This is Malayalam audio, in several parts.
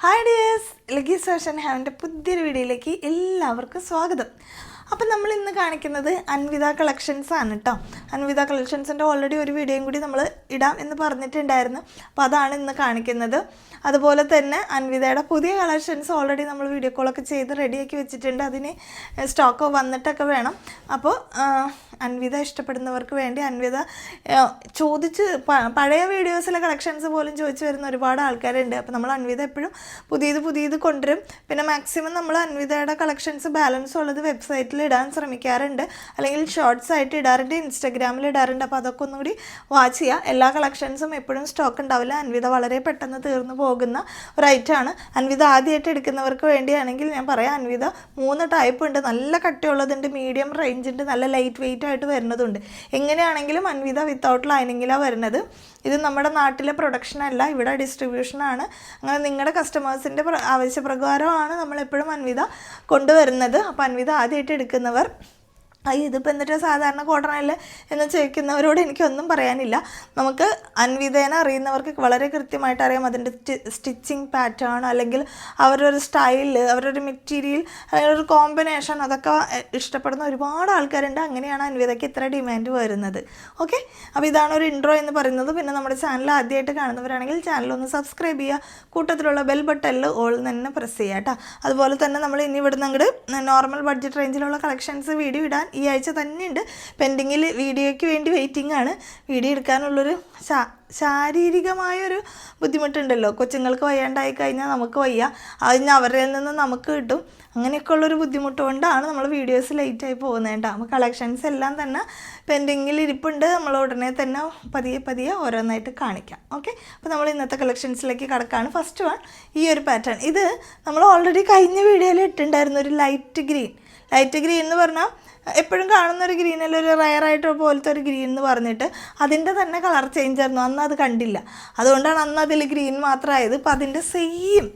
ഹായ് ഡിയേഴ്സ് ലഗീസ് ഫാഷൻ ഹാവിന്റെ പുതിയൊരു വീഡിയോയിലേക്ക് എല്ലാവർക്കും സ്വാഗതം. അപ്പം നമ്മൾ ഇന്ന് കാണിക്കുന്നത് അൻവിത കളക്ഷൻസ് ആണ് കേട്ടോ അൻവിത കളക്ഷൻസിന്റെ ഓൾറെഡി ഒരു വീഡിയോയും കൂടി നമ്മൾ ഇടാം എന്ന് പറഞ്ഞിട്ടുണ്ടായിരുന്നു. അപ്പോൾ അതാണ് ഇന്ന് കാണിക്കുന്നത്. അതുപോലെ തന്നെ അൻവിതയുടെ പുതിയ കളക്ഷൻസ് ഓൾറെഡി നമ്മൾ വീഡിയോ കോളൊക്കെ ചെയ്ത് റെഡിയാക്കി വെച്ചിട്ടുണ്ട്. അതിന് സ്റ്റോക്ക് വന്നിട്ടൊക്കെ വേണം. അപ്പോൾ അൻവിത ഇഷ്ടപ്പെടുന്നവർക്ക് വേണ്ടി അൻവിത ചോദിച്ച് പഴയ വീഡിയോസിലെ കളക്ഷൻസ് പോലും ചോദിച്ചു വരുന്ന ഒരുപാട് ആൾക്കാരുണ്ട്. അപ്പോൾ നമ്മൾ അൻവിത എപ്പോഴും പുതിയത് പുതിയത് കൊണ്ടുവരും. പിന്നെ മാക്സിമം നമ്മൾ അൻവിതയുടെ കളക്ഷൻസ് ബാലൻസ് ഉള്ളത് വെബ്സൈറ്റിൽ ഇടാൻ ശ്രമിക്കാറുണ്ട്. അല്ലെങ്കിൽ ഷോർട്സ് ആയിട്ട് ഇടാറുണ്ട് ഇൻസ്റ്റാഗ്രാമിൽ ഇടാറുണ്ട്. അപ്പോൾ അതൊക്കെ ഒന്നും കൂടി വാച്ച് ചെയ്യുക എല്ലാ കളക്ഷൻസും എപ്പോഴും സ്റ്റോക്ക് ഉണ്ടാവില്ല. അൻവിത വളരെ പെട്ടെന്ന് തീർന്നു പോകുന്ന ഒരു ഐറ്റമാണ് അൻവിത ആദ്യമായിട്ട് എടുക്കുന്നവർക്ക് വേണ്ടിയാണെങ്കിൽ ഞാൻ പറയാം അൻവിത മൂന്ന് ടൈപ്പ് ഉണ്ട്. നല്ല കട്ടിയുള്ളതുണ്ട് മീഡിയം റേഞ്ചുണ്ട് നല്ല ലൈറ്റ് വെയിറ്റ് ആയിട്ട് വരുന്നതുണ്ട്. എങ്ങനെയാണെങ്കിലും അൻവിത വിത്തൗട്ട് ലൈനിങ്ങിലാണ് വരുന്നത്. ഇത് നമ്മുടെ നാട്ടിലെ പ്രൊഡക്ഷൻ അല്ല ഇവിടെ ഡിസ്ട്രിബ്യൂഷനാണ് അങ്ങനെ നിങ്ങളുടെ കസ്റ്റമേഴ്സിന്റെ ആവശ്യപ്രകാരമാണ് നമ്മളെപ്പോഴും അൻവിത കൊണ്ടുവരുന്നത്. അപ്പോൾ അൻവിത ആദ്യമായിട്ട് എടുക്കുന്നവർ ഇതിപ്പോൾ എന്നിട്ട് സാധാരണ കോട്ടൺ അല്ലേ എന്ന് ചോദിക്കുന്നവരോട് എനിക്കൊന്നും പറയാനില്ല. നമുക്ക് അൻവിധേന അറിയുന്നവർക്ക് വളരെ കൃത്യമായിട്ട് അറിയാം അതിന്റെ സ്റ്റിച്ചിങ് പാറ്റേൺ അല്ലെങ്കിൽ അവരുടെ ഒരു സ്റ്റൈൽ അവരുടെ ഒരു മെറ്റീരിയൽ അല്ലെങ്കിൽ ഒരു കോമ്പിനേഷൻ അതൊക്കെ ഇഷ്ടപ്പെടുന്ന ഒരുപാട് ആൾക്കാരുണ്ട്. അങ്ങനെയാണ് അൻവിതയ്ക്ക് ഇത്ര ഡിമാൻഡ് വരുന്നത്. ഓക്കെ? അപ്പോൾ ഇതാണ് ഒരു ഇൻട്രോ എന്ന് പറയുന്നത്. പിന്നെ നമ്മുടെ ചാനൽ ആദ്യമായിട്ട് കാണുന്നവരാണെങ്കിൽ ചാനൽ ഒന്ന് സബ്സ്ക്രൈബ് ചെയ്യുക. കൂട്ടത്തിലുള്ള ബെൽ ബട്ടണിൽ ഓൾ തന്നെ പ്രസ് ചെയ്യുക കേട്ടോ. അതുപോലെ തന്നെ നമ്മൾ ഇനി ഇവിടുന്ന് അങ്ങോട്ട് നോർമൽ ബഡ്ജറ്റ് റേഞ്ചിലുള്ള കളക്ഷൻസ് വീഡിയോ ഇടാൻ ഈ ആഴ്ച തന്നെയുണ്ട്. പെൻഡിങ്ങിൽ വീഡിയോയ്ക്ക് വേണ്ടി വെയിറ്റിംഗ് ആണ്. വീഡിയോ എടുക്കാനുള്ളൊരു ശാ ശാരീരികമായൊരു ബുദ്ധിമുട്ടുണ്ടല്ലോ. കൊച്ചുങ്ങൾക്ക് വയ്യാണ്ടായി കഴിഞ്ഞാൽ നമുക്ക് വയ്യ. അതിന് അവരിൽ നിന്ന് നമുക്ക് കിട്ടും. അങ്ങനെയൊക്കെ ഉള്ളൊരു ബുദ്ധിമുട്ട് കൊണ്ടാണ് നമ്മൾ വീഡിയോസ് ലേറ്റായി പോകുന്നത് കേട്ടോ. അപ്പോൾ കളക്ഷൻസ് എല്ലാം തന്നെ പെൻഡിങ്ങിൽ ഇരിപ്പുണ്ട്. നമ്മൾ ഉടനെ തന്നെ പതിയെ പതിയെ ഓരോന്നായിട്ട് കാണിക്കാം. ഓക്കെ അപ്പോൾ നമ്മൾ ഇന്നത്തെ കളക്ഷൻസിലേക്ക് കിടക്കുകയാണ് ഫസ്റ്റ് വൺ ഈ ഒരു പാറ്റേൺ ഇത് നമ്മൾ ഓൾറെഡി കഴിഞ്ഞ വീഡിയോയിൽ ഇട്ടുണ്ടായിരുന്നു ഒരു ലൈറ്റ് ഗ്രീൻ ലൈറ്റ് ഗ്രീൻ എന്ന് പറഞ്ഞാൽ എപ്പോഴും കാണുന്ന ഒരു ഗ്രീൻ അല്ല? ഒരു റയറായിട്ട് പോലത്തെ ഒരു ഗ്രീൻ എന്ന് പറഞ്ഞിട്ട് അതിന്റെ തന്നെ കളർ ചേഞ്ച് ആയിരുന്നു. അന്ന് അത് കണ്ടില്ല. അതുകൊണ്ടാണ് അന്ന് അതിൽ ഗ്രീൻ മാത്രമായത്. ഇപ്പം അതിന്റെ സെയിം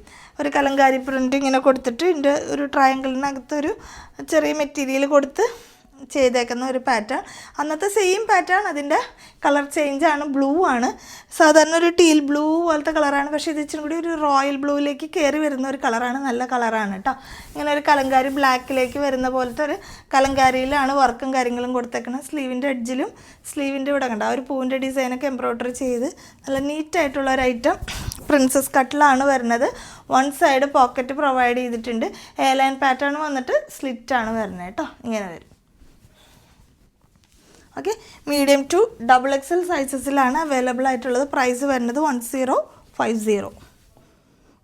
ഒരു കലങ്കാരി പ്രിന്റ് ഇങ്ങനെ കൊടുത്തിട്ട് ഇതിന്റെ ഒരു ട്രയാങ്കിളിനകത്ത് ഒരു ചെറിയ മെറ്റീരിയൽ കൊടുത്ത് ചെയ്തേക്കുന്ന ഒരു പാറ്റേൺ അന്നത്തെ സെയിം പാറ്റേൺ അതിന്റെ കളർ ചേഞ്ച് ആണ്. ബ്ലൂ ആണ്. സാധാരണ ഒരു ടീൽ ബ്ലൂ പോലത്തെ കളറാണ് പക്ഷേ ഇത് ഇച്ചിരി കൂടി ഒരു റോയൽ ബ്ലൂവിലേക്ക് കയറി വരുന്ന ഒരു കളറാണ് നല്ല കളറാണ് കേട്ടോ ഇങ്ങനെ ഒരു കലങ്കാരി ബ്ലാക്കിലേക്ക് വരുന്ന പോലത്തെ ഒരു കലങ്കാരിയിലാണ് വർക്കും കാര്യങ്ങളും കൊടുത്തേക്കുന്നത് സ്ലീവിന്റെ എഡ്ജിലും സ്ലീവിന്റെ ഇവിടെ കണ്ട? ഒരു പൂവിന്റെ ഡിസൈനൊക്കെ എംബ്രോയ്ഡറി ചെയ്ത് നല്ല നീറ്റായിട്ടുള്ള ഒരു ഐറ്റം പ്രിൻസസ് കട്ടിലാണ് വരുന്നത്. വൺ സൈഡ് പോക്കറ്റ് പ്രൊവൈഡ് ചെയ്തിട്ടുണ്ട്. എ ലൈൻ പാറ്റേൺ വന്നിട്ട് സ്ലിറ്റാണ് വരുന്നത് കേട്ടോ ഇങ്ങനെ വരും. Okay medium to double X XL സൈസസിലാണ് available ആയിട്ടുള്ളത്. പ്രൈസ് വരുന്നത് one zero five zero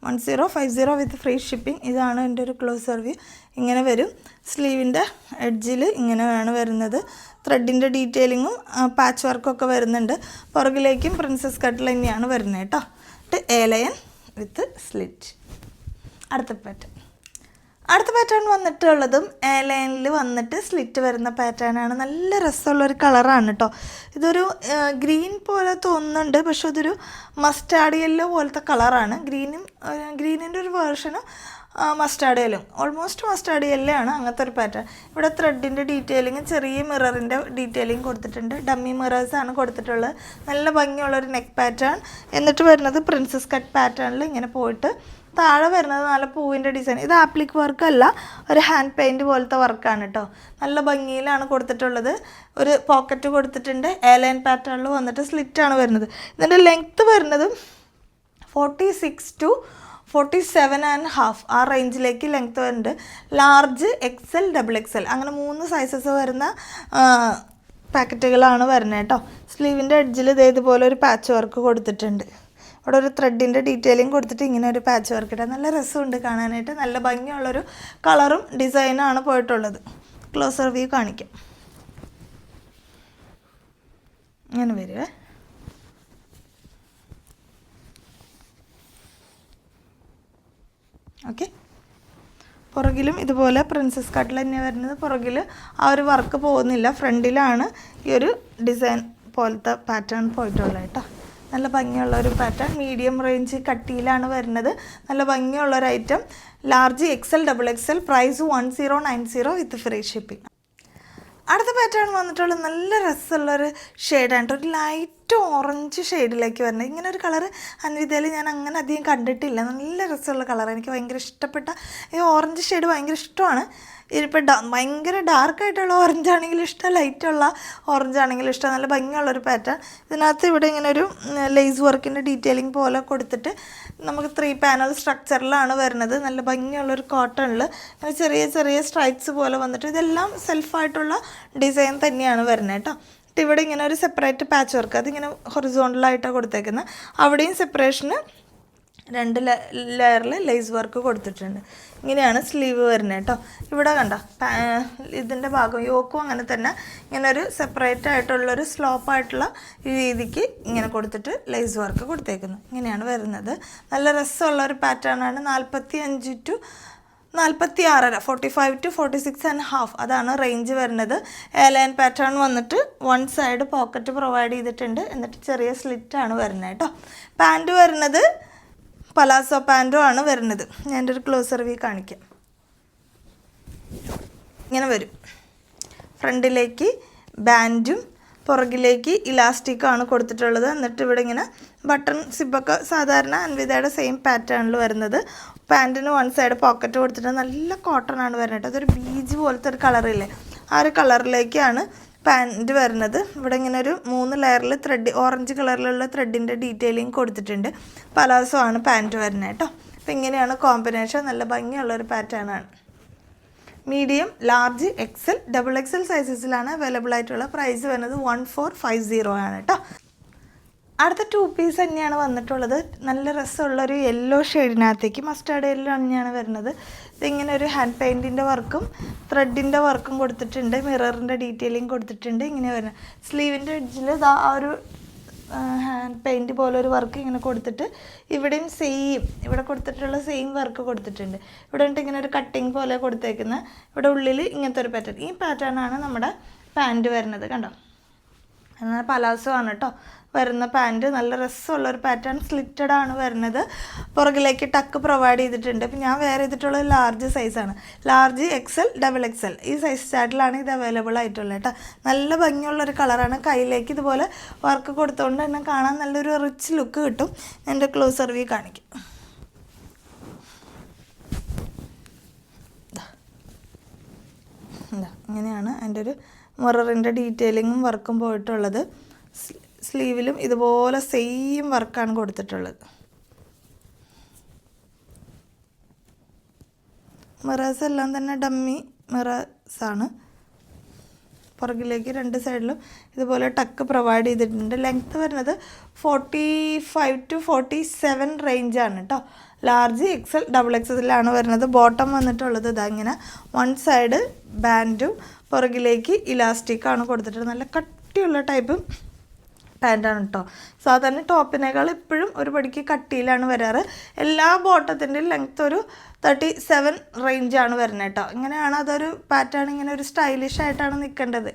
one zero five zero with free shipping ഇതാണ് എന്റെ ഒരു ക്ലോസ് സർവ്യൂ ഇങ്ങനെ വരും. സ്ലീവിന്റെ എഡ്ജിൽ ഇങ്ങനെയാണ് വരുന്നത്. ത്രെഡിന്റെ ഡീറ്റെയിലിങ്ങും പാച്ച് വർക്കൊക്കെ വരുന്നുണ്ട്. പുറകിലേക്കും പ്രിൻസസ് കട്ടിൽ തന്നെയാണ് വരുന്നത് കേട്ടോ. ഏലയൻ വിത്ത് സ്ലിറ്റ് അടുത്ത പാറ്റേൺ അടുത്ത പാറ്റേൺ വന്നിട്ടുള്ളതും എ ലൈനിൽ വന്നിട്ട് സ്ലിറ്റ് വരുന്ന പാറ്റേൺ ആണ്. നല്ല രസമുള്ള ഒരു കളറാണ് കേട്ടോ ഇതൊരു ഗ്രീൻ പോലെ തോന്നുന്നുണ്ട്. പക്ഷെ ഇതൊരു മസ്റ്റാർഡ് യെല്ലോ പോലത്തെ കളറാണ് ഗ്രീനും ഗ്രീനിന്റെ ഒരു വേർഷനും mustard yellow almost mustard yellow ആണ് അങ്ങനത്തെ ഒരു പാറ്റേൺ ഇവിടെ ത്രെഡിന്റെ ഡീറ്റെയിലിങ് ചെറിയ മിററിന്റെ ഡീറ്റെയിലിംഗ് കൊടുത്തിട്ടുണ്ട്. ഡമ്മി മിറേഴ്സ് ആണ് കൊടുത്തിട്ടുള്ളത്. നല്ല ഭംഗിയുള്ളൊരു നെക്ക് പാറ്റേൺ എന്നിട്ട് വരുന്നത് പ്രിൻസസ് കട്ട് പാറ്റേണിൽ ഇങ്ങനെ പോയിട്ട് താഴെ വരുന്നത് നല്ല പൂവിന്റെ ഡിസൈൻ ഇത് ആപ്ലിക് വർക്കല്ല ഒരു ഹാൻഡ് പെയിന്റ് പോലത്തെ വർക്കാണ് കേട്ടോ നല്ല ഭംഗിയിലാണ് കൊടുത്തിട്ടുള്ളത്. ഒരു പോക്കറ്റ് കൊടുത്തിട്ടുണ്ട്. എയർലൈൻ പാറ്റേണിൽ വന്നിട്ട് സ്ലിറ്റാണ് വരുന്നത്. ഇതിന്റെ ലെങ്ത്ത് വരുന്നത് forty six to forty seven and half ആ റേഞ്ചിലേക്ക് ലെങ്ത്ത് വരുന്നുണ്ട് ലാർജ് എക്സൽ ഡബിൾ എക്സൽ അങ്ങനെ മൂന്ന് സൈസസ് വരുന്ന പാക്കറ്റുകളാണ് വരുന്നത് കേട്ടോ സ്ലീവിന്റെ എഡ്ജിൽ ഇതേതുപോലെ ഒരു പാച്ച് വർക്ക് കൊടുത്തിട്ടുണ്ട്. അവിടെ ഒരു ത്രെഡിന്റെ ഡീറ്റെയിലിംഗ് കൊടുത്തിട്ട് ഇങ്ങനെ ഒരു പാച്ച് വർക്ക് ഇട്ടാൽ നല്ല രസമുണ്ട് കാണാനായിട്ട്. നല്ല ഭംഗിയുള്ളൊരു കളറും ഡിസൈനാണ് പോയിട്ടുള്ളത്. ക്ലോസർ വ്യൂ കാണിക്കാം. ഇങ്ങനെ വരുവേ ഓക്കെ പുറകിലും ഇതുപോലെ പ്രിൻസസ് കട്ടിൽ തന്നെ വരുന്നത്. പുറകിൽ ആ ഒരു വർക്ക് പോകുന്നില്ല. ഫ്രണ്ടിലാണ് ഈ ഒരു ഡിസൈൻ പോലത്തെ പാറ്റേൺ പോയിട്ടുള്ളത് കേട്ടോ. നല്ല ഭംഗിയുള്ള ഒരു പാറ്റേൺ മീഡിയം റേഞ്ച് കട്ടിയിലാണ് വരുന്നത്. നല്ല ഭംഗിയുള്ള ഒരു item large XL double XL price one zero nine zero with free shipping അടുത്ത പാറ്റേൺ വന്നിട്ടുള്ള നല്ല രസമുള്ളൊരു ഷെയ്ഡാണ് ഒരു ലൈറ്റ് ഓറഞ്ച് ഷെയ്ഡിലേക്ക് വരുന്നത്. ഇങ്ങനെ ഒരു കളർ അനുവിതയിൽ ഞാൻ അങ്ങനെ അധികം കണ്ടിട്ടില്ല. നല്ല രസമുള്ള കളർ എനിക്ക് ഭയങ്കര ഇഷ്ടപ്പെട്ട ഈ ഓറഞ്ച് ഷെയ്ഡ് ഭയങ്കര ഇഷ്ടമാണ്. ഇപ്പം ഡ ഭയങ്കര ഡാർക്കായിട്ടുള്ള ഓറഞ്ച് ആണെങ്കിലും ഇഷ്ടം ലൈറ്റുള്ള ഓറഞ്ച് ആണെങ്കിലും ഇഷ്ടം നല്ല ഭംഗിയുള്ളൊരു പാറ്റേൺ ഇതിനകത്ത് ഇവിടെ ഇങ്ങനെ ഒരു ലേസ് വർക്കിന്റെ ഡീറ്റെയിലിംഗ് പോലെ കൊടുത്തിട്ട് നമുക്ക് ത്രീ പാനൽ സ്ട്രക്ചറിലാണ് വരുന്നത്. നല്ല ഭംഗിയുള്ളൊരു കോട്ടണിൽ അങ്ങനെ ചെറിയ ചെറിയ സ്ട്രൈപ്സ് പോലെ വന്നിട്ട് ഇതെല്ലാം സെൽഫായിട്ടുള്ള ഡിസൈൻ തന്നെയാണ് വരുന്നത് കേട്ടോ. ഇവിടെ ഇങ്ങനെ ഒരു സെപ്പറേറ്റ് പാച്ച് വർക്ക് അതിങ്ങനെ ഹൊറിസോണ്ടലായിട്ടാണ് കൊടുത്തേക്കുന്നത് അവിടെയും സെപ്പറേഷന് രണ്ട് ലെയറിൽ ലേസ് വർക്ക് കൊടുത്തിട്ടുണ്ട്. ഇങ്ങനെയാണ് സ്ലീവ് വരുന്നത് കേട്ടോ. ഇവിടെ കണ്ട ഇതിന്റെ ഭാഗം യോക്കും അങ്ങനെ തന്നെ ഇങ്ങനെ ഒരു സെപ്പറേറ്റ് ആയിട്ടുള്ളൊരു സ്ലോപ്പായിട്ടുള്ള രീതിക്ക് ഇങ്ങനെ കൊടുത്തിട്ട് ലേസ് വർക്ക് കൊടുത്തേക്കുന്നു. ഇങ്ങനെയാണ് വരുന്നത്. നല്ല രസമുള്ള ഒരു പാറ്റേണാണ് നാൽപ്പത്തി അഞ്ച് ടു നാൽപ്പത്തി ആറര forty five to forty six and half അതാണ് റേഞ്ച് വരുന്നത്. എയർലൈൻ പാറ്റേൺ വന്നിട്ട് വൺ സൈഡ് പോക്കറ്റ് പ്രൊവൈഡ് ചെയ്തിട്ടുണ്ട്. എന്നിട്ട് ചെറിയ സ്ലിറ്റാണ് വരുന്നത് കേട്ടോ. പാന്റ് വരുന്നത് പലാസോ പാന്റോ ആണ് വരുന്നത്. ഞാൻ ഒരു ക്ലോസർ വ്യൂ കാണിക്കാം. ഇങ്ങനെ വരും. ഫ്രണ്ടിലേക്ക് ബാൻഡും പുറകിലേക്ക് ഇലാസ്റ്റിക്കാണ് കൊടുത്തിട്ടുള്ളത്. എന്നിട്ട് ഇവിടെ ഇങ്ങനെ ബട്ടൺ സിബൊക്കെ സാധാരണ അൻവിതയുടെ സെയിം പാറ്റേണിൽ വരുന്നത്. പാന്റിന് വൺ സൈഡ് പോക്കറ്റ് കൊടുത്തിട്ട് നല്ല കോട്ടൺ ആണ് വരുന്നത്. അതൊരു ബീജ് പോലത്തെ ഒരു കളറില്ലേ ആ ഒരു കളറിലേക്കാണ് പാന്റ് വരുന്നത്. ഇവിടെ ഇങ്ങനെ ഒരു മൂന്ന് ലെയറിൽ ത്രെഡ് ഓറഞ്ച് കളറിലുള്ള ത്രെഡിന്റെ ഡീറ്റെയിലിംഗ് കൊടുത്തിട്ടുണ്ട്. പലാസോ ആണ് പാന്റ് വരുന്നത് കേട്ടോ. അപ്പോൾ ഇങ്ങനെയാണ് കോമ്പിനേഷൻ നല്ല ഭംഗിയുള്ളൊരു പാറ്റേൺ ആണ്. Medium large XL double XL സൈസസിലാണ് available ആയിട്ടുള്ള പ്രൈസ് വരുന്നത് വൺ ഫോർ ഫൈവ് സീറോ ആണ് കേട്ടോ. അടുത്ത ടു പീസ് തന്നെയാണ് വന്നിട്ടുള്ളത്. നല്ല രസമുള്ളൊരു യെല്ലോ ഷെയ്ഡിനകത്തേക്ക് മസ്റ്റാർഡ് യെല്ലോ തന്നെയാണ് വരുന്നത്. ഇതിങ്ങനെ ഒരു ഹാൻഡ് പെയിന്റിന്റെ വർക്കും ത്രെഡിന്റെ വർക്കും കൊടുത്തിട്ടുണ്ട്. മിററിന്റെ ഡീറ്റെയിലിംഗ് കൊടുത്തിട്ടുണ്ട്. ഇങ്ങനെ വരുന്നത്. സ്ലീവിന്റെ എഡ്ജിൽ ആ ഒരു ഹാൻഡ് പെയിന്റ് പോലെ ഒരു വർക്ക് ഇങ്ങനെ കൊടുത്തിട്ട് ഇവിടെയും സെയിം ഇവിടെ കൊടുത്തിട്ടുള്ള സെയിം വർക്ക് കൊടുത്തിട്ടുണ്ട്. ഇവിടെ ഇങ്ങനെ ഒരു കട്ടിങ് പോലെ കൊടുത്തേക്കുന്ന. ഇവിടെ ഉള്ളിൽ ഇങ്ങനത്തെ ഒരു പാറ്റേൺ ഈ പാറ്റേൺ ആണ് നമ്മുടെ പാന്റ് വരുന്നത്. കണ്ടോ? എന്നാൽ പലാസോ ആണ് കേട്ടോ വരുന്ന പാന്റ് നല്ല രസമുള്ള ഒരു പാറ്റേൺ സ്ലിറ്റഡ് ആണ് വരുന്നത്. പുറകിലേക്ക് ടക്ക് പ്രൊവൈഡ് ചെയ്തിട്ടുണ്ട്. ഇപ്പം ഞാൻ വേറെ ചെയ്തിട്ടുള്ളത് ലാർജ് സൈസാണ് ലാർജ് എക്സൽ ഡബിൾ എക്സൽ ഈ സൈസ് ചാർട്ടിലാണ് ഇത് അവൈലബിൾ ആയിട്ടുള്ളത് കേട്ടോ നല്ല ഭംഗിയുള്ളൊരു കളറാണ് കയ്യിലേക്ക് ഇതുപോലെ വർക്ക് കൊടുത്തുകൊണ്ട് തന്നെ കാണാൻ നല്ലൊരു റിച്ച് ലുക്ക് കിട്ടും. എന്റെ ക്ലോസർ വ്യൂ കാണിക്കും. എന്താ ഇങ്ങനെയാണ് അതിന്റെ ഒരു മിററിന്റെ ഡീറ്റെയിലിങ്ങും വർക്കും പോയിട്ടുള്ളത്. സ്ലീവിലും ഇതുപോലെ സെയിം വർക്കാണ് കൊടുത്തിട്ടുള്ളത്. മിറേഴ്സ് എല്ലാം തന്നെ ഡമ്മി മിറേഴ്സാണ്. പുറകിലേക്ക് രണ്ട് സൈഡിലും ഇതുപോലെ ടക്ക് പ്രൊവൈഡ് ചെയ്തിട്ടുണ്ട്. ലെങ്ത്ത് വരുന്നത് forty five to forty seven റേഞ്ചാണ് കേട്ടോ. ലാർജ് എക്സൽ ഡബിൾ എക്സലിലാണ് വരുന്നത്. ബോട്ടം വന്നിട്ടുള്ളത് ഇതാ ഇങ്ങനെ. വൺ സൈഡ് ബാൻഡും പുറകിലേക്ക് ഇലാസ്റ്റിക്കാണ് കൊടുത്തിട്ടുള്ളത്. നല്ല കട്ടിയുള്ള ടൈപ്പ് പാന്റാണ് കേട്ടോ സാധാരണ ടോപ്പിനേക്കാൾ ഇപ്പോഴും ഒരു പടിക്ക് കട്ടിയിലാണ് വരാറ്. എല്ലാ ബോട്ടത്തിന്റെയും ലെങ്ത് ഒരു തേർട്ടി സെവൻ റേഞ്ചാണ് വരുന്നത് കേട്ടോ. ഇങ്ങനെയാണ് അതൊരു പാറ്റേൺ ഇങ്ങനെ ഒരു സ്റ്റൈലിഷ് ആയിട്ടാണ് നിൽക്കേണ്ടത്.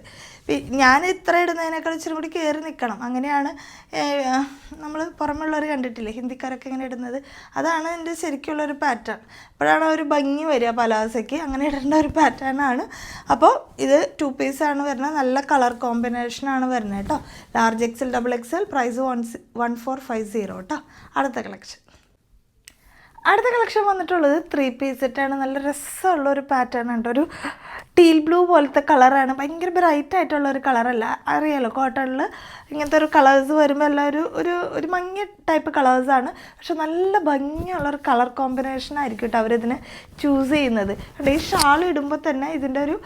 ഞാൻ ഇത്ര ഇടുന്നതിനേക്കാൾ ഇച്ചിരി കൂടി കയറി നിൽക്കണം. അങ്ങനെയാണ് നമ്മൾ പുറമുള്ളവർ കണ്ടിട്ടില്ലേ? ഹിന്ദിക്കാരൊക്കെ ഇങ്ങനെ ഇടുന്നത്. അതാണ് എന്റെ ശരിക്കുള്ളൊരു പാറ്റേൺ അപ്പോഴാണ് ഒരു ഭംഗി വരിക പലാസയ്ക്ക്. അങ്ങനെ ഇടേണ്ട ഒരു പാറ്റേൺ ആണ്. അപ്പോൾ ഇത് ടു പീസാണ് വരുന്നത്. നല്ല കളർ കോമ്പിനേഷനാണ് വരുന്നത് കേട്ടോ. Large XL double XL price one one four five zero കേട്ടോ. അടുത്ത കളക്ഷൻ അടുത്ത കളക്ഷൻ വന്നിട്ടുള്ളത് ത്രീ പീസ് സെറ്റാണ് നല്ല രസമുള്ള ഒരു പാറ്റേൺ ഉണ്ട് ഒരു ടീൽ ബ്ലൂ പോലത്തെ കളറാണ് ഭയങ്കര ബ്രൈറ്റ് ആയിട്ടുള്ള ഒരു കളറല്ല അറിയാലോ കോട്ടണിൽ ഇങ്ങനത്തെ ഒരു കളേഴ്സ് വരുമ്പോൾ എല്ലാം ഒരു ഒരു ഒരു മങ്ങിയ ടൈപ്പ് കളേഴ്സാണ് പക്ഷെ നല്ല ഭംഗിയുള്ള ഒരു കളർ കോമ്പിനേഷൻ ആയിരിക്കും കേട്ടോ അവരിതിന് ചൂസ് ചെയ്യുന്നത്. ഈ ഷാൾ ഇടുമ്പോൾ തന്നെ ഇതിന്റെ ഒരു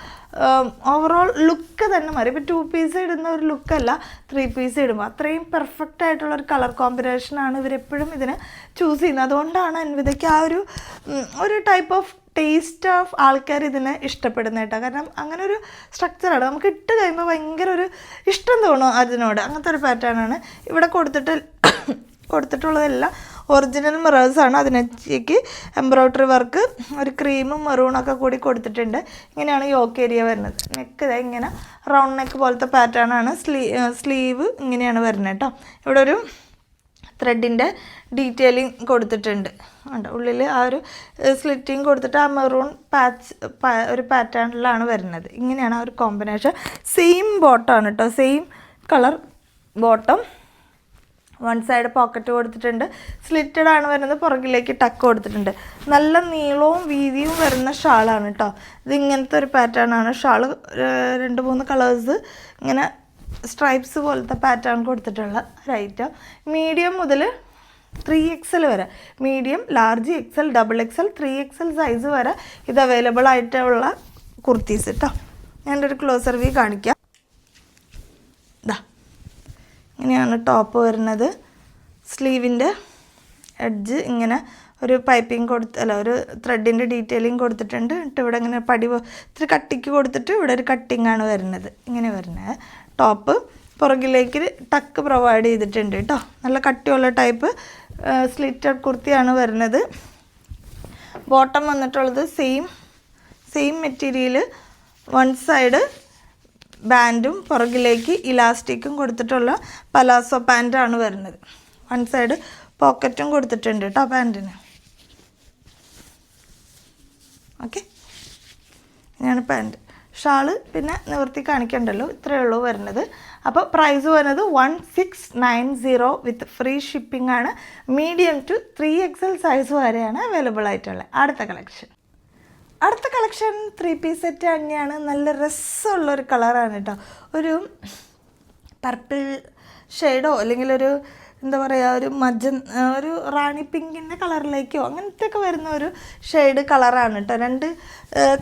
ഓവറോൾ ലുക്ക് തന്നെ മാറി. ഇപ്പോൾ ടു പീസ് ഇടുന്ന ഒരു ലുക്കല്ല ത്രീ പീസ് ഇടുമ്പോൾ അത്രയും പെർഫെക്റ്റ് ആയിട്ടുള്ള ഒരു കളർ കോമ്പിനേഷനാണ് ഇവരെപ്പോഴും ഇതിന് ചൂസ് ചെയ്യുന്നത്. അതുകൊണ്ടാണ് അൻവിതയ്ക്ക് ആ ഒരു ഒരു ടൈപ്പ് ഓഫ് ടേസ്റ്റ് ഓഫ് ആൾക്കാർ ഇതിനെ ഇഷ്ടപ്പെടുന്ന കേട്ടോ. കാരണം അങ്ങനെ ഒരു സ്ട്രക്ചറാണ് നമുക്ക് ഇട്ട് കഴിയുമ്പോൾ ഭയങ്കര ഒരു ഇഷ്ടം തോന്നും അതിനോട്. അങ്ങനത്തെ ഒരു പാറ്റേൺ ആണ് ഇവിടെ കൊടുത്തിട്ട് കൊടുത്തിട്ടുള്ളതെല്ലാം ഒറിജിനൽ മിറേഴ്സാണ്. അതിനേക്ക് എംബ്രോയ്ഡറി വർക്ക് ഒരു ക്രീമും മെറൂണൊക്കെ കൂടി കൊടുത്തിട്ടുണ്ട്. ഇങ്ങനെയാണ് യോക്ക് ഏരിയ വരുന്നത്. നെക്ക് ഇതാ ഇങ്ങനെ റൗണ്ട് നെക്ക് പോലത്തെ പാറ്റേൺ ആണ്. സ്ലീ സ്ലീവ് ഇങ്ങനെയാണ് വരുന്നത് കേട്ടോ. ഇവിടെ ഒരു ത്രെഡിന്റെ ഡീറ്റെയിലിംഗ് കൊടുത്തിട്ടുണ്ട്. ഉണ്ട് ഉള്ളിൽ ആ ഒരു സ്ലിറ്റിങ് കൊടുത്തിട്ട് ആ മെറൂൺ പാച്ച് ഒരു പാറ്റേണിലാണ് വരുന്നത്. ഇങ്ങനെയാണ് ആ ഒരു കോമ്പിനേഷൻ സെയിം ബോട്ടമാണ് കേട്ടോ. Same colour bottom one side pocket കൊടുത്തിട്ടുണ്ട്. സ്ലിറ്റഡ് ആണ് വരുന്നത് പുറകിലേക്ക് ടക്ക് കൊടുത്തിട്ടുണ്ട്. നല്ല നീളവും വീതിയും വരുന്ന ഷാളാണ് കേട്ടോ ഇത് ഇങ്ങനത്തെ ഒരു പാറ്റേൺ ആണ്. ഷാൾ രണ്ട് മൂന്ന് കളേഴ്സ് ഇങ്ങനെ സ്ട്രൈപ്സ് പോലത്തെ പാറ്റേൺ കൊടുത്തിട്ടുള്ള ഒരു ഐറ്റം മീഡിയം മുതൽ ത്രീ എക്സൽ വരെ. Medium large XL double XL three XL size വരെ ഇത് അവൈലബിൾ ആയിട്ടുള്ള കുർത്തീസ് കേട്ടോ ഞാനൊരു ക്ലോസർ വ്യൂ കാണിക്കാം ഇതാ ഇങ്ങനെയാണ് ടോപ്പ് വരുന്നത്. സ്ലീവിന്റെ എഡ്ജ് ഇങ്ങനെ ഒരു പൈപ്പിംഗ് കൊടുത്ത് അല്ല ഒരു ത്രെഡിന്റെ ഡീറ്റെയിലിംഗ് കൊടുത്തിട്ടുണ്ട്. എന്നിട്ട് ഇവിടെ ഇങ്ങനെ പടി ഇത്തിരി കട്ടിക്ക് കൊടുത്തിട്ട് ഇവിടെ ഒരു കട്ടിങ്ങാണ് വരുന്നത്. ഇങ്ങനെ വരുന്നത്. ടോപ്പ് പുറകിലേക്ക് ടക്ക് പ്രൊവൈഡ് ചെയ്തിട്ടുണ്ട് കേട്ടോ. നല്ല കട്ടിയുള്ള ടൈപ്പ് സ്ലിറ്റഡ് കുർത്തിയാണ് വരുന്നത്. ബോട്ടം വന്നിട്ടുള്ളത് same same material one side ബാൻഡും പുറകിലേക്ക് ഇലാസ്റ്റിക്കും കൊടുത്തിട്ടുള്ള പലാസോ പാന്റാണ് വരുന്നത്. വൺ സൈഡ് പോക്കറ്റും കൊടുത്തിട്ടുണ്ട് കേട്ടോ പാന്റിന്. ഓക്കെ. ഇങ്ങനെയാണ് പാന്റ് ഷാൾ പിന്നെ നിവർത്തി കാണിക്കണ്ടല്ലോ? ഇത്രയേ ഉള്ളൂ വരുന്നത്. അപ്പോൾ പ്രൈസ് വരുന്നത് one six nine zero with free shipping ആണ്. Medium to three XL size വരെയാണ് അവൈലബിൾ ആയിട്ടുള്ളത്. അടുത്ത കളക്ഷൻ അടുത്ത കളക്ഷൻ ത്രീ പീസ് സെറ്റ് തന്നെയാണ്. നല്ല രസമുള്ള ഒരു കളറാണ് കേട്ടോ. ഒരു പർപ്പിൾ ഷെയ്ഡോ അല്ലെങ്കിൽ ഒരു എന്താ പറയുക ഒരു മജ്ജൻ ഒരു റാണി പിങ്കിന്റെ കളറിലേക്കോ അങ്ങനത്തെ ഒക്കെ വരുന്ന ഒരു ഷെയ്ഡ് കളറാണ് കേട്ടോ. രണ്ട്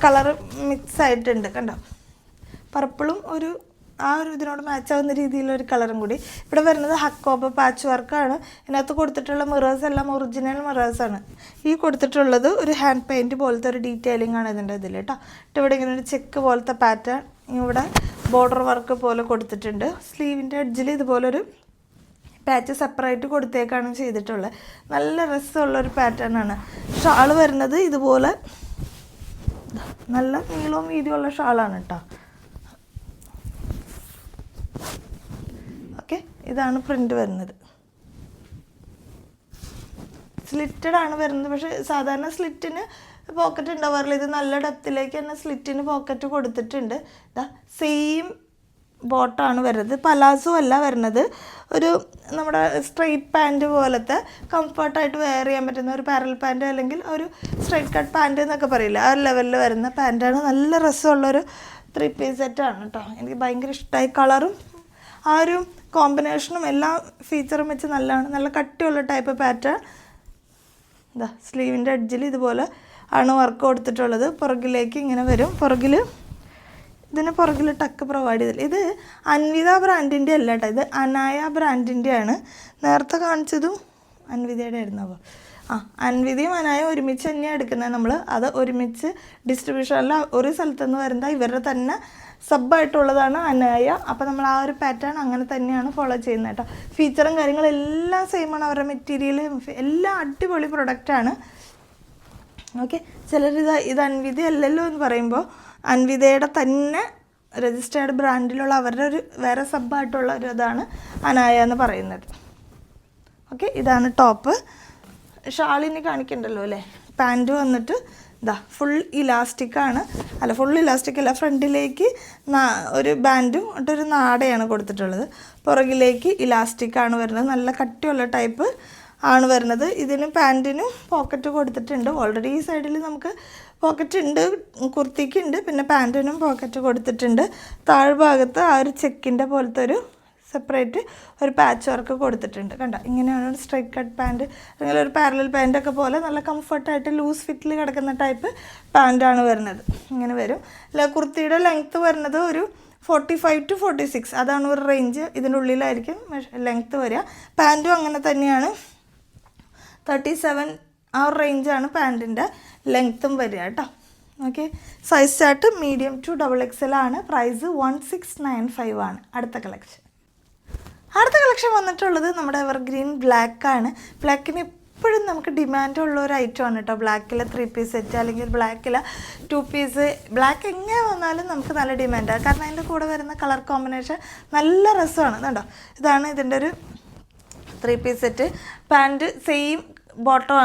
കളർ മിക്സ് ആയിട്ടുണ്ട്. കണ്ടോ? പർപ്പിളും ഒരു ആ ഒരു ഇതിനോട് മാച്ച് ആവുന്ന രീതിയിലൊരു കളറും കൂടി. ഇവിടെ വരുന്നത് ഹക്കോബ പാച്ച് വർക്കാണ് ഇതിനകത്ത് കൊടുത്തിട്ടുള്ള മിറേഴ്സ് എല്ലാം ഒറിജിനൽ മിറേഴ്സാണ് ഈ കൊടുത്തിട്ടുള്ളത് ഒരു ഹാൻഡ് പെയിന്റ് പോലത്തെ ഒരു ഡീറ്റെയിലിംഗ് ആണ് ഇതിന്റെ ഇതിൽ കേട്ടോ. ഇവിടെ ഇങ്ങനെ ഒരു ചെക്ക് പോലത്തെ പാറ്റേൺ ഇവിടെ ബോർഡർ വർക്ക് പോലെ കൊടുത്തിട്ടുണ്ട്. സ്ലീവിന്റെ എഡ്ജിൽ ഇതുപോലൊരു പാച്ച് സെപ്പറേറ്റ് കൊടുത്തേക്കാണ് ചെയ്തിട്ടുള്ളത്. നല്ല രസമുള്ള ഒരു പാറ്റേൺ ആണ് ഷാൾ വരുന്നത് ഇതുപോലെ നല്ല നീളവും വീതിയുള്ള ഷാളാണ് കേട്ടോ ഓക്കെ ഇതാണ് പ്രിന്റ് വരുന്നത്. സ്ലിറ്റഡ് ആണ് വരുന്നത്. പക്ഷേ സാധാരണ സ്ലിറ്റിന് പോക്കറ്റ് ഉണ്ടാവാറില്ല ഇത് നല്ല ഡെപ്തിലേക്ക് തന്നെ സ്ലിറ്റിന് പോക്കറ്റ് കൊടുത്തിട്ടുണ്ട്. ഇതാ സെയിം ബോട്ടാണ് വരുന്നത്. പലാസോ അല്ല വരുന്നത്. ഒരു നമ്മുടെ സ്ട്രെയിറ്റ് പാന്റ് പോലത്തെ കംഫർട്ടായിട്ട് വെയർ ചെയ്യാൻ പറ്റുന്ന ഒരു പാരൽ പാന്റ് അല്ലെങ്കിൽ ഒരു സ്ട്രെയിറ്റ് കട്ട് പാന്റ് എന്നൊക്കെ പറയില്ല? ആ ലെവലിൽ വരുന്ന പാന്റാണ് നല്ല രസമുള്ളൊരു ത്രീ പീസ് സെറ്റാണ് കേട്ടോ. എനിക്ക് ഭയങ്കര ഇഷ്ടമായി കളറും ആ ഒരു കോമ്പിനേഷനും എല്ലാ ഫീച്ചറും വെച്ച് നല്ലതാണ്. നല്ല കട്ടിയുള്ള ടൈപ്പ് പാറ്റേൺ ഇതാ സ്ലീവിന്റെ അഡ്ജിൽ ഇതുപോലെ ആണ് വർക്ക് കൊടുത്തിട്ടുള്ളത്. പുറകിലേക്ക് ഇങ്ങനെ വരും. പുറകിൽ ഇതിന് പുറകിൽ ടക്ക് പ്രൊവൈഡ് ചെയ്തില്ല. ഇത് അൻവിത ബ്രാൻഡിന്റെ അല്ല കേട്ടോ ഇത് അനായ ബ്രാൻഡിന്റെ ആണ്. നേരത്തെ കാണിച്ചതും അൻവിതയുടെ ആയിരുന്നു അപ്പോൾ ആ അൻവിതയും അനായ ഒരുമിച്ച് തന്നെയാണ് എടുക്കുന്നത് നമ്മൾ അത് ഒരുമിച്ച് ഡിസ്ട്രിബ്യൂഷനിൽ ഒരു സ്ഥലത്തുനിന്ന് വരുന്ന ഇവരുടെ തന്നെ സബായിട്ടുള്ളതാണ് അനായ. അപ്പോൾ നമ്മൾ ആ ഒരു പാറ്റേൺ അങ്ങനെ തന്നെയാണ് ഫോളോ ചെയ്യുന്നത് കേട്ടോ. ഫീച്ചറും കാര്യങ്ങളും എല്ലാം സെയിമാണ് അവരുടെ മെറ്റീരിയൽ എല്ലാം അടിപൊളി പ്രൊഡക്റ്റാണ് ഓക്കെ ചിലർ ഇത് അൻവിത അല്ലല്ലോ എന്ന് പറയുമ്പോൾ അൻവിതയുടെ തന്നെ രജിസ്റ്റേർഡ് ബ്രാൻഡിലുള്ള അവരുടെ ഒരു വേറെ സബ്ബായിട്ടുള്ള ഒരു ഇതാണ് അനായ എന്ന് പറയുന്നത്. ഓക്കെ ഇതാണ് ടോപ്പ് ഷാളിനി കാണിക്കണ്ടല്ലോ അല്ലേ? പാന്റ് വന്നിട്ട് ഇതാ ഫുൾ ഇലാസ്റ്റിക്കാണ് അല്ല ഫുൾ ഇലാസ്റ്റിക് അല്ല ഫ്രണ്ടിലേക്ക് ഒരു ബാൻഡും ഒരു നാടയാണ് കൊടുത്തിട്ടുള്ളത്. പുറകിലേക്ക് ഇലാസ്റ്റിക്കാണ് വരുന്നത്. നല്ല കട്ടിയുള്ള ടൈപ്പ് ആണ് വരുന്നത്. ഇതിന് പാന്റിനും പോക്കറ്റ് കൊടുത്തിട്ടുണ്ട്. ഓൾറെഡി ഈ സൈഡിൽ നമുക്ക് പോക്കറ്റ് ഉണ്ട് കുർത്തിക്ക് ഉണ്ട്. പിന്നെ പാന്റിനും പോക്കറ്റ് കൊടുത്തിട്ടുണ്ട്. താഴ്ഭാഗത്ത് ആ ഒരു ചെക്കിന്റെ പോലത്തെ ഒരു സെപ്പറേറ്റ് ഒരു പാച്ച് വർക്ക് കൊടുത്തിട്ടുണ്ട്. കണ്ടോ? ഇങ്ങനെയാണ് ഒരു സ്ട്രൈറ്റ് കട്ട് പാന്റ് അല്ലെങ്കിൽ ഒരു പാരലൽ പാന്റൊക്കെ പോലെ നല്ല കംഫർട്ടായിട്ട് ലൂസ് ഫിറ്റിൽ കിടക്കുന്ന ടൈപ്പ് പാന്റാണ് വരുന്നത്. ഇങ്ങനെ വരും. അല്ല കുർത്തിയുടെ ലെങ്ത്ത് വരുന്നത് ഒരു forty five to forty six അതാണ് ഒരു റേഞ്ച് ഇതിന്റെ ഉള്ളിലായിരിക്കും ലെങ്ത്ത് വരിക. പാന്റും അങ്ങനെ തന്നെയാണ്. തേർട്ടി സെവൻ ആ ഒരു റേഞ്ചാണ് പാന്റിന്റെ ലെങ്ത്തും വരിക കേട്ടോ. Okay size chart medium to double X ആണ്. Price one six nine five ആണ്. അടുത്ത കളക്ഷൻ അടുത്ത കളക്ഷൻ വന്നിട്ടുള്ളത് നമ്മുടെ എവർഗ്രീൻ ബ്ലാക്ക് ആണ്. ബ്ലാക്കിന് എപ്പോഴും നമുക്ക് ഡിമാൻഡ് ഉള്ള ഒരു ഐറ്റം ആണ് കേട്ടോ ബ്ലാക്കിലെ ത്രീ പീസ് സെറ്റ് അല്ലെങ്കിൽ ബ്ലാക്കിലെ ടു പീസ് ബ്ലാക്ക് എങ്ങനെ വന്നാലും നമുക്ക് നല്ല ഡിമാൻഡാണ് കാരണം അതിന്റെ കൂടെ വരുന്ന കളർ കോമ്പിനേഷൻ നല്ല രസമാണ് കേട്ടോ ഇതാണ് ഇതിന്റെ ഒരു three piece set pant same bottom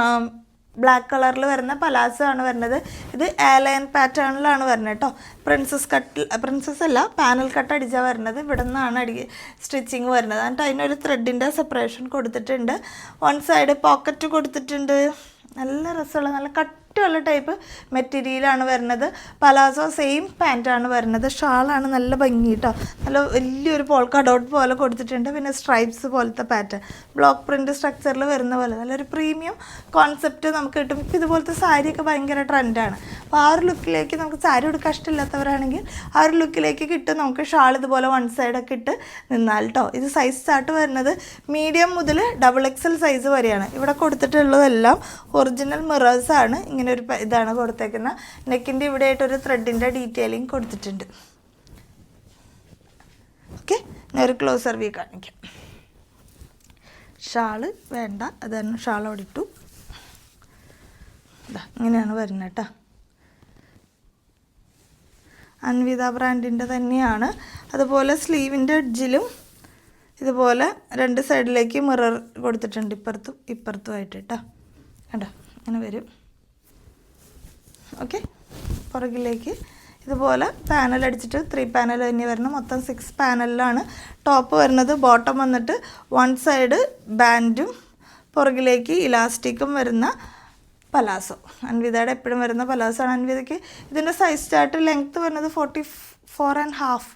black കളറിൽ വരുന്ന പലാസോ ആണ് വരുന്നത്. ഇത് ഏലയൻ പാറ്റേണിലാണ് വരുന്നത് കേട്ടോ പ്രിൻസസ് കട്ട് പ്രിൻസസ് അല്ല പാനൽ കട്ട് അടിച്ചാൽ വരുന്നത്. ഇവിടെ നിന്നാണ് അടി സ്റ്റിച്ചിങ് വരുന്നത്. എന്നിട്ട് അതിനൊരു ത്രെഡിന്റെ സെപ്പറേഷൻ കൊടുത്തിട്ടുണ്ട്. വൺ സൈഡ് പോക്കറ്റ് കൊടുത്തിട്ടുണ്ട്. നല്ല രസമുള്ള നല്ല കട്ടിയുള്ള ടൈപ്പ് മെറ്റീരിയലാണ് വരുന്നത്. പലാസോ സെയിം പാന്റാണ് വരുന്നത്. ഷാളാണ് നല്ല ഭംഗി കേട്ടോ നല്ല വലിയൊരു പോൾക്ക ഡോട്ട് പോലെ കൊടുത്തിട്ടുണ്ട്. പിന്നെ സ്ട്രൈപ്സ് പോലത്തെ പാറ്റേൺ ബ്ലോക്ക് പ്രിന്റ് സ്ട്രക്ചറിൽ വരുന്ന പോലെ. നല്ലൊരു പ്രീമിയം കോൺസെപ്റ്റ് നമുക്ക് കിട്ടും. ഇപ്പോൾ ഇതുപോലത്തെ സാരിയൊക്കെ ഭയങ്കര ട്രെൻഡാണ് അപ്പോൾ ആ ഒരു ലുക്കിലേക്ക് നമുക്ക് സാരി എടുക്കാൻ ഇഷ്ടമില്ലാത്തവരാണെങ്കിൽ ആ ഒരു ലുക്കിലേക്ക് കിട്ടും. നമുക്ക് ഷാൾ ഇതുപോലെ വൺ സൈഡൊക്കെ ഇട്ട് നിന്നാൽ കേട്ടോ ഇത് സൈസ് ചാർട്ട് വരുന്നത് മീഡിയം മുതൽ ഡബിൾ എക്സൽ സൈസ് വരെയാണ്. ഇവിടെ കൊടുത്തിട്ടുള്ളതെല്ലാം ഒറിജിനൽ മിറേഴ്സാണ് ആണ്. ഇങ്ങനെ ഒരു ഇതാണ് കൊടുത്തേക്കുന്ന. നെക്കിന്റെ ഇവിടെ ആയിട്ടൊരു ത്രെഡിന്റെ ഡീറ്റെയിലിംഗ് കൊടുത്തിട്ടുണ്ട്. ഓക്കെ ഞാൻ ഒരു ക്ലോസർ വ്യൂ കാണിക്കാം. ഷാൾ വേണ്ട. അതായിരുന്നു ഷാൾ ഇട്ടു. ദാ, ഇങ്ങനെയാണ് വരുന്നത് കേട്ടോ അൻവിത ബ്രാൻഡിന്റെ തന്നെയാണ്. അതുപോലെ സ്ലീവിന്റെ എഡ്ജിലും ഇതുപോലെ രണ്ട് സൈഡിലേക്ക് മിറർ കൊടുത്തിട്ടുണ്ട്. ഇപ്പുറത്തും ഇപ്പുറത്തുമായിട്ട് കേട്ടോ കണ്ടോ? അങ്ങനെ വരും. ഓക്കെ. പുറകിലേക്ക്. ഇതുപോലെ പാനൽ അടിച്ചിട്ട് ത്രീ പാനൽ തന്നെ വരുന്നത് മൊത്തം സിക്സ് പാനലിലാണ് ടോപ്പ് വരുന്നത് ബോട്ടം വന്നിട്ട് വൺ സൈഡ് ബാൻഡും പുറകിലേക്ക് ഇലാസ്റ്റിക്കും വരുന്ന പലാസോ. അൻവിതയുടെ എപ്പോഴും വരുന്ന പലാസോ ആണ് അൻവിതയ്ക്ക്. ഇതിന്റെ സൈസ് ചാർട്ട് ലെങ്ത്ത് വരുന്നത് forty four and half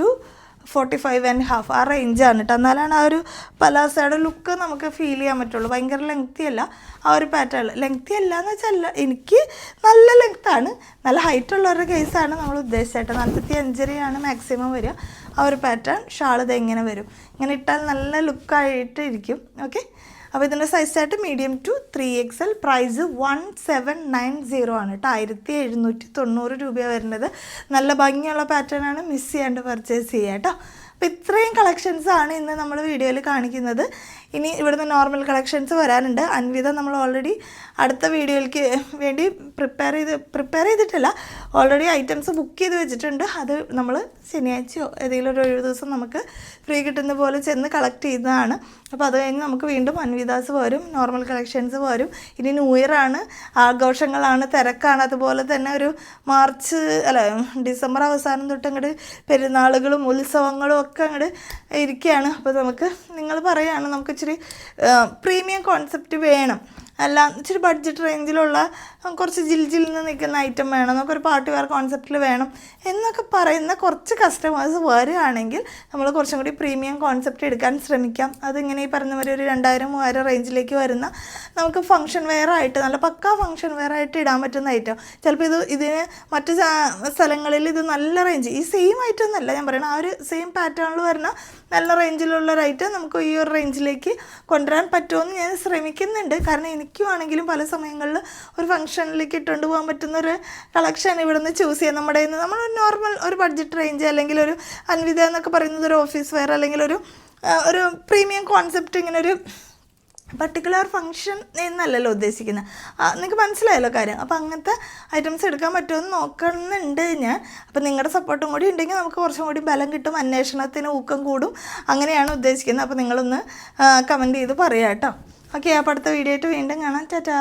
to forty five and half ആ റേഞ്ചാണ് കേട്ടോ എന്നാലാണ് ആ ഒരു പലാസയുടെ ലുക്ക് നമുക്ക് ഫീൽ ചെയ്യാൻ പറ്റുള്ളൂ. ഭയങ്കര ലെങ്ത്തി അല്ല. ആ ഒരു പാറ്റേൺ ലെങ്ത്തി അല്ല എന്ന് വെച്ചാൽ എനിക്ക് നല്ല ലെങ്ത്താണ് നല്ല ഹൈറ്റ് ഉള്ളവരുടെ കേസാണ് നമ്മൾ ഉദ്ദേശിച്ചത് നാൽപ്പത്തി അഞ്ചരയാണ് മാക്സിമം വരിക. ആ ഒരു പാറ്റേൺ ഷാൾ ഇത് എങ്ങനെ വരും? ഇങ്ങനെ ഇട്ടാൽ നല്ല ലുക്കായിട്ട് ഇരിക്കും. ഓക്കെ അപ്പോൾ ഇതിന്റെ സൈസ് ആയിട്ട് medium to three X L price one seven nine zero ആണ് കേട്ടോ ആയിരത്തി എഴുന്നൂറ്റി തൊണ്ണൂറ് രൂപയാണ് വരുന്നത്. നല്ല ഭംഗിയുള്ള പാറ്റേൺ ആണ് മിസ് ചെയ്യാണ്ട് പർച്ചേസ് ചെയ്യുക കേട്ടോ അപ്പോൾ ഇത്രയും ആണ് ഇന്ന് നമ്മൾ വീഡിയോയിൽ കാണിക്കുന്നത്. ഇനി ഇവിടുന്ന് നോർമൽ കളക്ഷൻസ് വരാനുണ്ട്. അൻവിത നമ്മൾ ഓൾറെഡി അടുത്ത വീഡിയോയിലേക്ക് വേണ്ടി പ്രിപ്പയർ ചെയ്ത് പ്രിപ്പയർ ചെയ്തിട്ടില്ല. ഓൾറെഡി ഐറ്റംസ് ബുക്ക് ചെയ്ത് വെച്ചിട്ടുണ്ട്. അത് നമ്മൾ ശനിയാഴ്ചയോ ഏതെങ്കിലും ഒരു ഒഴിവ് ദിവസം നമുക്ക് ഫ്രീ കിട്ടുന്ന പോലെ ചെന്ന് കളക്ട് ചെയ്യുന്നതാണ് അപ്പോൾ അത് കഴിഞ്ഞ് നമുക്ക് വീണ്ടും അൻവിതാസ് വരും നോർമൽ കളക്ഷൻസ് വരും. ഇനി ന്യൂ ഇയർ ആണ് ആഘോഷങ്ങളാണ് തിരക്കാണ്. അതുപോലെ തന്നെ ഒരു മാർച്ച് അല്ല ഡിസംബർ അവസാനം തൊട്ട് അങ്ങോട്ട് പെരുന്നാളുകളും ഉത്സവങ്ങളും ഒക്കെ അങ്ങോട്ട് ഇരിക്കുകയാണ് അപ്പോൾ നമുക്ക് നിങ്ങൾ പറയുകയാണ് നമുക്ക് ഇച്ചിരി പ്രീമിയം കോൺസെപ്റ്റ് വേണം. അല്ല ഇച്ചിരി ബഡ്ജറ്റ് റേഞ്ചിലുള്ള കുറച്ച് ജിൽ നിൽക്കുന്ന ഐറ്റം വേണം നമുക്കൊരു പാർട്ടി വെയർ കോൺസെപ്റ്റിൽ വേണം എന്നൊക്കെ പറയുന്ന കുറച്ച് കസ്റ്റമേഴ്സ് വരികയാണെങ്കിൽ നമ്മൾ കുറച്ചും കൂടി പ്രീമിയം കോൺസെപ്റ്റ് എടുക്കാൻ ശ്രമിക്കാം. അതിങ്ങനെ ഈ പറഞ്ഞ ഒരു രണ്ടായിരം മൂവായിരം റേഞ്ചിലേക്ക് വരുന്ന നമുക്ക് ഫംഗ്ഷൻ വെയർ ആയിട്ട് നല്ല പക്കാ ഫംഗ്ഷൻ വെയർ ആയിട്ട് ഇടാൻ പറ്റുന്ന ഐറ്റം ചിലപ്പോൾ ഇത് ഇതിന് മറ്റ് സ്ഥലങ്ങളിൽ ഇത് നല്ല റേഞ്ച് ഈ സെയിം ഐറ്റം എന്നല്ല ഞാൻ പറയുന്നത് ആ ഒരു സെയിം പാറ്റേണിൽ വരുന്ന നല്ല റേഞ്ചിലുള്ള ഒരു ഐറ്റം നമുക്ക് ഈ ഒരു റേഞ്ചിലേക്ക് കൊണ്ടുവരാൻ പറ്റുമെന്ന് ഞാൻ ശ്രമിക്കുന്നുണ്ട്. കാരണം എനിക്കുവാണെങ്കിലും പല സമയങ്ങളിൽ ഒരു ഫംഗ്ഷനിലേക്ക് ഇട്ടുകൊണ്ട് പോകാൻ പറ്റുന്ന ഒരു കളക്ഷൻ ഇവിടെ നിന്ന് ചൂസ് ചെയ്യാം. നമ്മുടെ കയ്യിൽ നിന്ന് നമ്മൾ നോർമൽ ഒരു ബഡ്ജറ്റ് റേഞ്ച് അല്ലെങ്കിൽ ഒരു അൻവിത എന്നൊക്കെ പറയുന്നത് ഒരു ഓഫീസ് വെയർ അല്ലെങ്കിൽ ഒരു ഒരു പ്രീമിയം കോൺസെപ്റ്റ് ഇങ്ങനെ ഒരു പർട്ടിക്കുലർ ഫങ്ഷൻ എന്നല്ലല്ലോ ഉദ്ദേശിക്കുന്നത്. നിങ്ങൾക്ക് മനസ്സിലായല്ലോ കാര്യം. അപ്പോൾ അങ്ങനത്തെ ഐറ്റംസ് എടുക്കാൻ പറ്റുമെന്ന് നോക്കണമെന്നുണ്ട് ഞാൻ. അപ്പോൾ നിങ്ങളുടെ സപ്പോർട്ടും കൂടി ഉണ്ടെങ്കിൽ നമുക്ക് കുറച്ചും കൂടി ബലം കിട്ടും അന്വേഷണത്തിന് ഊക്കം കൂടും. അങ്ങനെയാണ് ഉദ്ദേശിക്കുന്നത്. അപ്പോൾ നിങ്ങളൊന്ന് കമന്റ് ചെയ്ത് പറയാം കേട്ടോ ഓക്കെ അപ്പോൾ അടുത്ത വീഡിയോ ആയിട്ട് വീണ്ടും കാണാം. ടാറ്റാ.